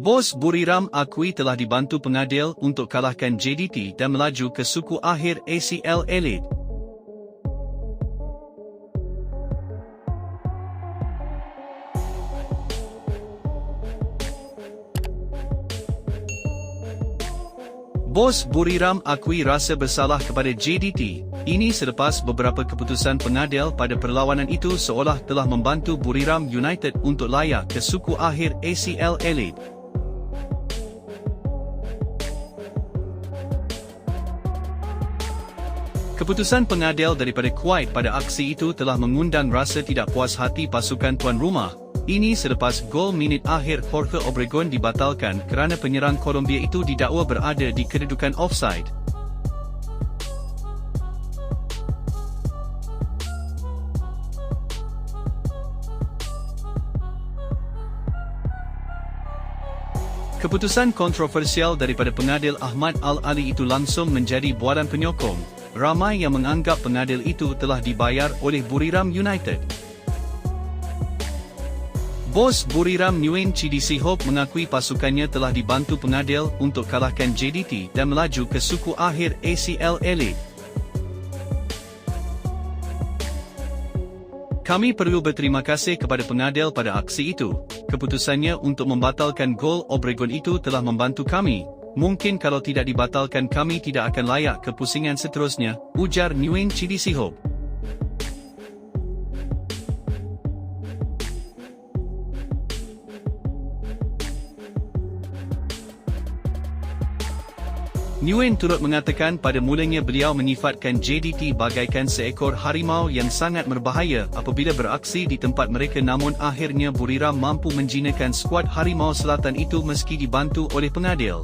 Bos Buriram akui telah dibantu pengadil untuk kalahkan JDT dan melaju ke suku akhir ACL Elite. Bos Buriram akui rasa bersalah kepada JDT. Ini selepas beberapa keputusan pengadil pada perlawanan itu seolah telah membantu Buriram United untuk layak ke suku akhir ACL Elite. Keputusan pengadil daripada Kuwait pada aksi itu telah mengundang rasa tidak puas hati pasukan tuan rumah ini selepas gol minit akhir Jorge Obregon dibatalkan kerana penyerang Colombia itu didakwa berada di kedudukan offside. Keputusan kontroversial daripada pengadil Ahmad Al-Ali itu langsung menjadi bualan penyokong. Ramai yang menganggap pengadil itu telah dibayar oleh Buriram United. Bos Buriram Nguyen Chidi Sihok mengakui pasukannya telah dibantu pengadil untuk kalahkan JDT dan melaju ke suku akhir ACL Elite. Kami perlu berterima kasih kepada pengadil pada aksi itu. Keputusannya untuk membatalkan gol Obregon itu telah membantu kami. Mungkin kalau tidak dibatalkan kami tidak akan layak ke pusingan seterusnya, ujar Nguyen Chidi Sihok. Nguyen turut mengatakan pada mulanya beliau menyifatkan JDT bagaikan seekor harimau yang sangat berbahaya apabila beraksi di tempat mereka namun akhirnya Buriram mampu menjinakkan skuad Harimau Selatan itu meski dibantu oleh pengadil.